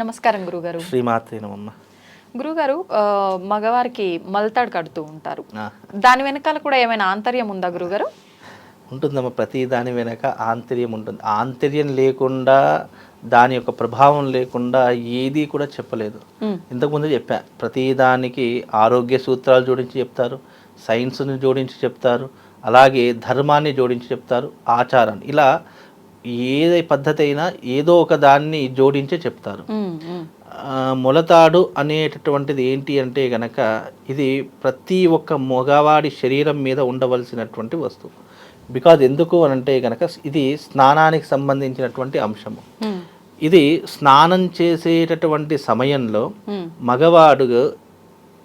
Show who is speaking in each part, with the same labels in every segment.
Speaker 1: నమస్కారం గురుగారు.
Speaker 2: నమమ్మ
Speaker 1: గురుగారు మగవారికి మల్తాడు కడుతూ ఉంటారు. దాని వెనకాల కూడా ఏమైనా ఆంతర్యం ఉందా గురుగారు?
Speaker 2: ఉంటుందమ్మ ప్రతి దాని వెనక ఆంతర్యం ఉంటుంది. ఆంతర్యం లేకుండా దాని యొక్క ప్రభావం లేకుండా ఏది కూడా చెప్పలేదు. ఇంతకుముందు చెప్పా ప్రతి దానికి ఆరోగ్య సూత్రాలు జోడించి చెప్తారు సైన్స్ని జోడించి చెప్తారు అలాగే ధర్మాన్ని జోడించి చెప్తారు ఆచారాన్ని. ఇలా ఏ పద్ధతి అయినా ఏదో ఒక దాన్ని జోడించే చెప్తారు. మొలతాడు అనేటటువంటిది ఏంటి అంటే గనక ఇది ప్రతి ఒక్క మగవాడి శరీరం మీద ఉండవలసినటువంటి వస్తువు. బికాజ్ ఎందుకు అని అంటే గనక ఇది స్నానానికి సంబంధించినటువంటి అంశము. ఇది స్నానం చేసేటటువంటి సమయంలో. మగవాడు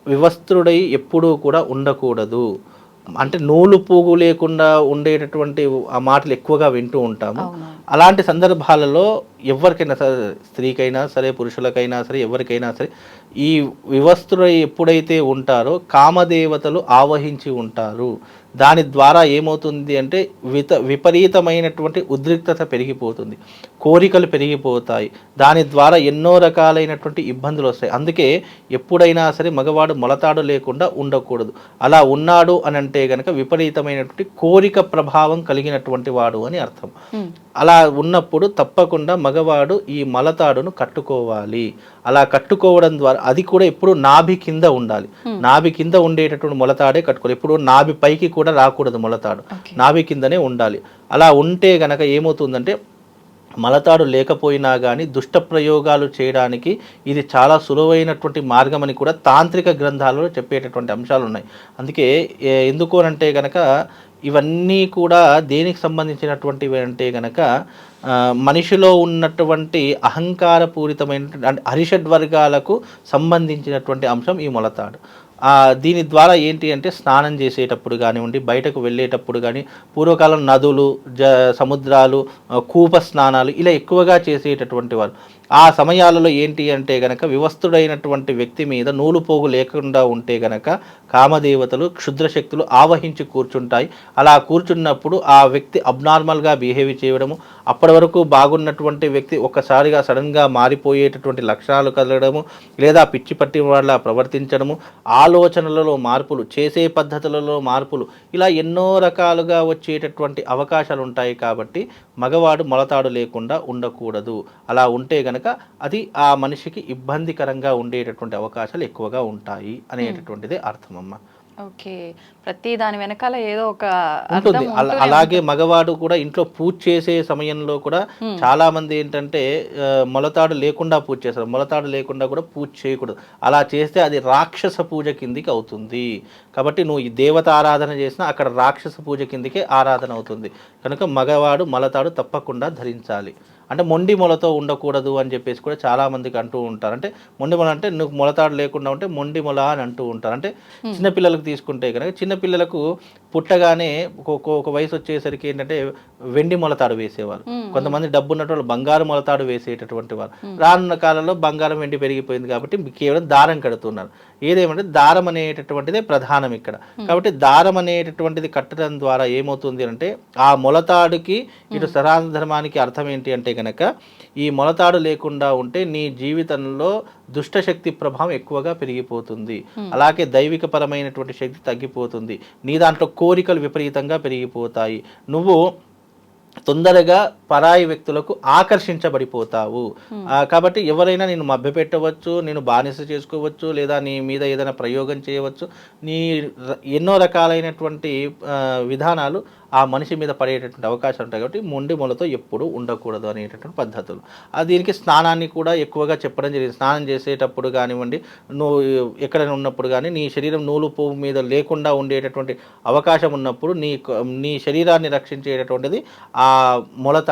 Speaker 2: వివస్త్రుడై ఎప్పుడూ కూడా ఉండకూడదు. అంటే నూలు పోగు లేకుండా ఉండేటటువంటి ఆ మాటలు ఎక్కువగా వింటూ ఉంటాము. అలాంటి సందర్భాలలో ఎవరికైనా సరే స్త్రీకైనా సరే పురుషులకైనా సరే ఎవరికైనా సరే ఈ వివస్త్రులు ఎప్పుడైతే ఉంటారో కామదేవతలు ఆవహించి ఉంటారు. దాని ద్వారా ఏమవుతుంది అంటే విత విపరీతమైనటువంటి ఉద్రిక్తత పెరిగిపోతుంది కోరికలు పెరిగిపోతాయి. దాని ద్వారా ఎన్నో రకాలైనటువంటి ఇబ్బందులు వస్తాయి. అందుకే ఎప్పుడైనా సరే మగవాడు మొలతాడు లేకుండా ఉండకూడదు. అలా ఉన్నాడు అని అంటే గనక విపరీతమైనటువంటి కోరిక ప్రభావం కలిగినటువంటి వాడు అని అర్థం. అలా ఉన్నప్పుడు తప్పకుండా మగవాడు ఈ మలతాడును కట్టుకోవాలి. అలా కట్టుకోవడం ద్వారా అది కూడా ఎప్పుడు నాభి కింద ఉండాలి. నాభి కింద ఉండేటటువంటి మొలతాడే కట్టుకోవాలి. ఎప్పుడు నాభి పైకి కూడా రాకూడదు మొలతాడు. నాభి కిందనే ఉండాలి. అలా ఉంటే గనక ఏమవుతుందంటే మలతాడు లేకపోయినా కానీ దుష్ట ప్రయోగాలు చేయడానికి ఇది చాలా సులువైనటువంటి మార్గం అని కూడా తాంత్రిక గ్రంథాలలో చెప్పేటటువంటి అంశాలు ఉన్నాయి అందుకే ఎందుకు అంటే గనక ఇవన్నీ కూడా దేనికి సంబంధించినటువంటివి అంటే గనక మనిషిలో ఉన్నటువంటి అహంకారపూరితమైన అంటే హరిషడ్ వర్గాలకు సంబంధించినటువంటి అంశం ఈ మొలతాడు. దీని ద్వారా ఏంటి అంటే స్నానం చేసేటప్పుడు కానివ్వండి బయటకు వెళ్ళేటప్పుడు కానీ పూర్వకాలం నదులు జ సముద్రాలు కూప స్నానాలు ఇలా ఎక్కువగా చేసేటటువంటి వారు. ఆ సమయాలలో ఏంటి అంటే గనక వివస్తుడైనటువంటి వ్యక్తి మీద నూలు పోగు లేకుండా ఉంటే గనక కామదేవతలు క్షుద్ర శక్తులు ఆవహించి కూర్చుంటాయి. అలా కూర్చున్నప్పుడు ఆ వ్యక్తి అబ్నార్మల్గా బిహేవ్ చేయడము అప్పటి వరకు బాగున్నటువంటి వ్యక్తి ఒక్కసారిగా సడన్గా మారిపోయేటటువంటి లక్షణాలు కలగడము లేదా పిచ్చి పట్టి వాళ్ళ ప్రవర్తించడము ఆలోచనలలో మార్పులు చేసే పద్ధతులలో మార్పులు ఇలా ఎన్నో రకాలుగా వచ్చేటటువంటి అవకాశాలు ఉంటాయి కాబట్టి మగవాడు మొలతాడు లేకుండా ఉండకూడదు. అలా ఉంటే గనక అది ఆ మనిషికి ఇబ్బందికరంగా ఉండేటటువంటి అవకాశాలు ఎక్కువగా ఉంటాయి అనేటటువంటిదే అర్థమమ్మ.
Speaker 1: ఓకే. ప్రతి దాని వెనకాల ఏదో ఒక
Speaker 2: ఉంటుంది.
Speaker 1: అర్థం
Speaker 2: అలాగే మగవాడు కూడా ఇంట్లో పూజ చేసే సమయంలో కూడా చాలా మంది ఏంటంటే మొలతాడు లేకుండా పూజ చేస్తారు. మొలతాడు లేకుండా కూడా పూజ చేయకూడదు. అలా చేస్తే అది రాక్షస పూజ కిందికి అవుతుంది. కాబట్టి నువ్వు ఈ దేవత ఆరాధన చేసినా అక్కడ రాక్షస పూజ కిందికే ఆరాధన అవుతుంది. కనుక మగవాడు మొలతాడు తప్పకుండా ధరించాలి. అంటే మొండి మొలతో ఉండకూడదు అని చెప్పేసి కూడా చాలా మందికి అంటూ ఉంటారు. అంటే మొండి మొల అంటే నువ్వు మొలతాడు లేకుండా ఉంటే మొండి మొల అని అంటూ ఉంటారు. అంటే చిన్నపిల్లలకు తీసుకుంటే కనుక చిన్నపిల్లలకు పుట్టగానే ఒక- వయసు వచ్చేసరికి ఏంటంటే వెండి మొలతాడు వేసేవారు. కొంతమంది డబ్బు ఉన్నటువంటి వాళ్ళు బంగారు మొలతాడు వేసేటటువంటి వారు. రానున్న కాలంలో బంగారం వెండి పెరిగిపోయింది కాబట్టి కేవలం దారం కడుతున్నారు. ఏదేమంటే దారం అనేటటువంటిదే ప్రధానం ఇక్కడ. కాబట్టి దారం అనేటటువంటిది కట్టడం ద్వారా ఏమవుతుంది అంటే ఆ మొలతాడుకి ఇటు సనాతన ధర్మానికి అర్థం ఏంటి అంటే గనక ఈ మొలతాడు లేకుండా ఉంటే నీ జీవితంలో దుష్టశక్తి ప్రభావం ఎక్కువగా పెరిగిపోతుంది. అలాగే దైవిక పరమైనటువంటి శక్తి తగ్గిపోతుంది. నీ దాంట్లో కోరికలు విపరీతంగా పెరిగిపోతాయి. నువ్వు తొందరగా పరాయి వ్యక్తులకు ఆకర్షించబడిపోతావు. కాబట్టి ఎవరైనా నేను మభ్యపెట్టవచ్చు నేను బానిస చేసుకోవచ్చు లేదా నీ మీద ఏదైనా ప్రయోగం చేయవచ్చు నీ ఎన్నో రకాలైనటువంటి విధానాలు ఆ మనిషి మీద పడేటటువంటి అవకాశాలు ఉంటాయి. కాబట్టి మొండి మొలతో ఎప్పుడూ ఉండకూడదు అనేటటువంటి పద్ధతులు. ఆ దీనికి స్నానాన్ని కూడా ఎక్కువగా చెప్పడం జరిగింది. స్నానం చేసేటప్పుడు కానివ్వండి నువ్వు ఎక్కడైనా ఉన్నప్పుడు కానీ నీ శరీరం నూలు పువ్వు మీద లేకుండా ఉండేటటువంటి అవకాశం ఉన్నప్పుడు నీ నీ శరీరాన్ని రక్షించేటటువంటిది ఆ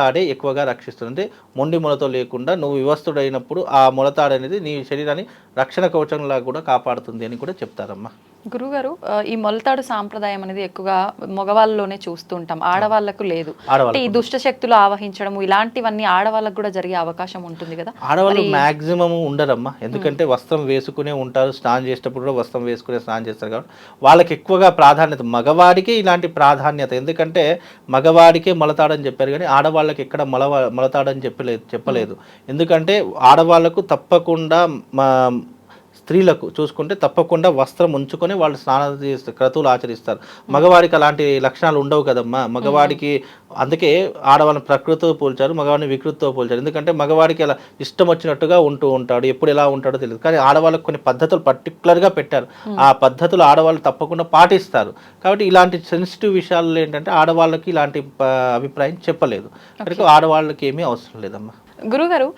Speaker 2: మొలతాడే ఎక్కువగా రక్షిస్తుంది. మొండి మొలతో లేకుండా నువ్వు వివస్థుడైనప్పుడు ఆ మొలతాడు అనేది నీ శరీరాన్ని రక్షణ కవచంలా కూడా కాపాడుతుంది అని కూడా చెప్తారమ్మా.
Speaker 1: గురుగారు ఈ మొలతాడు సాంప్రదాయం అనేది ఎక్కువగా మగవాళ్ళలోనే చూస్తుంటాం ఆడవాళ్ళకు లేదు. అంటే ఈ దుష్ట శక్తులు ఆవహించడం ఇలాంటివన్నీ ఆడవాళ్ళకు కూడా జరిగే అవకాశం ఉంటుంది కదా.
Speaker 2: ఆడవాళ్ళు మాక్సిమం ఉండరమ్మా. ఎందుకంటే వస్త్రం వేసుకునే ఉంటారు స్నానం చేసేటప్పుడు కూడా వస్త్రం వేసుకునే స్నానం చేస్తారు కాబట్టి వాళ్ళకి ఎక్కువగా ప్రాధాన్యత మగవాడికి ఇలాంటి ప్రాధాన్యత. ఎందుకంటే మగవాడికే మొలతాడని చెప్పారు కానీ ఆడవాళ్ళకి ఎక్కడ మొల మొలతాడని చెప్పలేదు. చెప్పలేదు ఎందుకంటే ఆడవాళ్ళకు తప్పకుండా మా స్త్రీలకు చూసుకుంటే తప్పకుండా వస్త్రం ఉంచుకొని వాళ్ళు స్నానం చేస్తారు క్రతువులు ఆచరిస్తారు. మగవాడికి అలాంటి లక్షణాలు ఉండవు కదమ్మా. మగవాడికి అందుకే ఆడవాళ్ళని ప్రకృతితో పోల్చారు మగవాడిని వికృతితో పోల్చారు. ఎందుకంటే మగవాడికి అలా ఇష్టం వచ్చినట్టుగా ఉంటూ ఉంటాడు ఎప్పుడు ఎలా ఉంటాడో తెలియదు. కానీ ఆడవాళ్ళకి కొన్ని పద్ధతులు పర్టికులర్గా పెట్టారు. ఆ పద్ధతులు ఆడవాళ్ళు తప్పకుండా పాటిస్తారు. కాబట్టి ఇలాంటి సెన్సిటివ్ విషయాల్లో ఏంటంటే ఆడవాళ్ళకి ఇలాంటి అభిప్రాయం చెప్పలేదు. కనుక ఆడవాళ్ళకి ఏమీ అవసరం లేదమ్మా.
Speaker 1: గురుగారు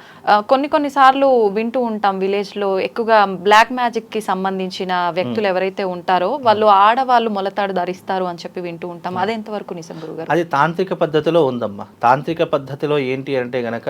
Speaker 1: కొన్ని కొన్ని సార్లు వింటూ ఉంటాం విలేజ్లో ఎక్కువగా బ్లాక్ మ్యాజిక్కి సంబంధించిన వ్యక్తులు ఎవరైతే ఉంటారో వాళ్ళు ఆడవాళ్ళు మొలతాడు ధరిస్తారు అని చెప్పి వింటూ ఉంటాం. అది ఎంతవరకు నిజం గురుగారు?
Speaker 2: అది తాంత్రిక పద్ధతిలో ఉందమ్మా. తాంత్రిక పద్ధతిలో ఏంటి అంటే గనక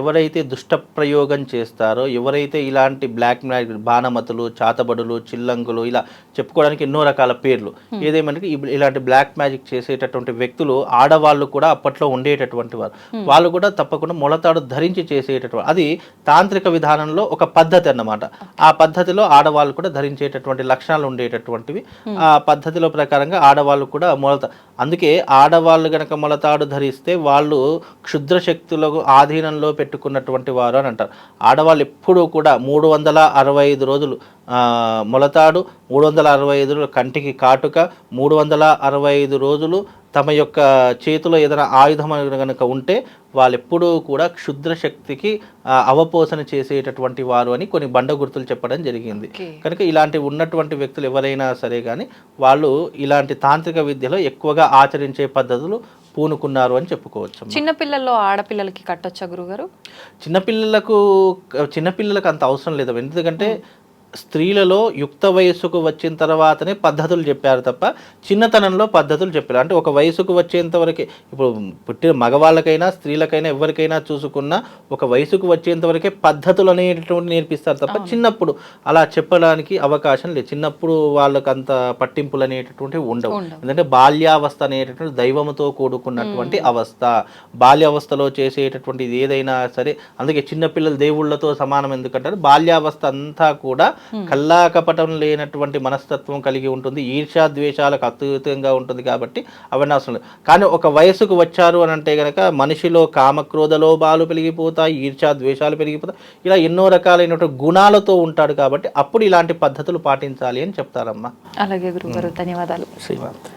Speaker 2: ఎవరైతే దుష్ట ప్రయోగం చేస్తారో ఎవరైతే ఇలాంటి బ్లాక్ మ్యాజిక్ బాణమతులు చాతబడులు చిల్లంగులు ఇలా చెప్పుకోవడానికి ఎన్నో రకాల పేర్లు. ఏదేమంటే ఇలాంటి బ్లాక్ మ్యాజిక్ చేసేటటువంటి వ్యక్తులు ఆడవాళ్ళు కూడా అప్పట్లో ఉండేటటువంటి వారు. వాళ్ళు కూడా తప్పకుండా మొలతాడు ధరించి చేసేటటువంటి అది తాంత్రిక విధానంలో ఒక పద్ధతి అన్నమాట. ఆ పద్ధతిలో ఆడవాళ్ళు కూడా ధరించేటటువంటి లక్షణాలు ఉండేటటువంటివి. ఆ పద్ధతిలో ప్రకారంగా ఆడవాళ్ళు కూడా మొలత అందుకే ఆడవాళ్ళు గనక మొలతాడు ధరిస్తే వాళ్ళు క్షుద్ర శక్తులకు ఆధీనంలో పెట్టుకున్నటువంటి వారు అని అంటారు. ఆడవాళ్ళు ఎప్పుడూ కూడా మూడు వందల అరవై ఐదు రోజులు మొలతాడు మూడు వందల అరవై ఐదు రోజులు కంటికి కాటుక మూడు వందల అరవై ఐదు రోజులు తమ యొక్క చేతిలో ఏదైనా ఆయుధం కనుక ఉంటే వాళ్ళు ఎప్పుడూ కూడా క్షుద్ర శక్తికి అవపోసన చేసేటటువంటి వారు అని కొన్ని బండ గుర్తులు చెప్పడం జరిగింది. కనుక ఇలాంటి ఉన్నటువంటి వ్యక్తులు ఎవరైనా సరే కానీ వాళ్ళు ఇలాంటి తాంత్రిక విద్యలో ఎక్కువగా ఆచరించే పద్ధతులు పూనుకున్నారు అని చెప్పుకోవచ్చు
Speaker 1: చిన్న పిల్లల్లో ఆడపిల్లలకి కట్టొచ్చా గురుగారు?
Speaker 2: చిన్నపిల్లలకు చిన్నపిల్లలకు అంత అవసరం లేదు. ఎందుకంటే స్త్రీలలో యుక్త వయస్సుకు వచ్చిన తర్వాతనే పద్ధతులు చెప్పారు తప్ప చిన్నతనంలో పద్ధతులు చెప్పారు. అంటే ఒక వయసుకు వచ్చేంత వరకే ఇప్పుడు పుట్టిన మగవాళ్ళకైనా స్త్రీలకైనా ఎవరికైనా చూసుకున్నా ఒక వయసుకు వచ్చేంత వరకే పద్ధతులు అనేటటువంటి నేర్పిస్తారు తప్ప చిన్నప్పుడు అలా చెప్పడానికి అవకాశం లేదు. చిన్నప్పుడు వాళ్ళకి అంత పట్టింపులు అనేటటువంటివి ఉండవు. ఎందుకంటే బాల్యావస్థ అనేటటువంటి దైవముతో కూడుకున్నటువంటి అవస్థ. బాల్యావస్థలో చేసేటటువంటి ఏదైనా సరే అందుకే చిన్నపిల్లలు దేవుళ్ళతో సమానం ఎందుకంటారు? బాల్యావస్థ అంతా కూడా కల్లా కపటం లేనటువంటి మనస్తత్వం కలిగి ఉంటుంది. ఈర్ష్యా ద్వేషాలకు అతీతంగా ఉంటుంది కాబట్టి అవసరం లేదు కానీ ఒక వయసుకు వచ్చారు అని అంటే గనక మనిషిలో కామక్రోధ లోపాలు పెరిగిపోతాయి ఈర్ష్యా ద్వేషాలు పెరిగిపోతాయి. ఇలా ఎన్నో రకాలైనటువంటి గుణాలతో ఉంటాడు కాబట్టి అప్పుడు ఇలాంటి పద్ధతులు పాటించాలి అని చెప్తారమ్మా.
Speaker 1: అలాగే గురుగారు ధన్యవాదాలు.
Speaker 2: శ్రీమంత్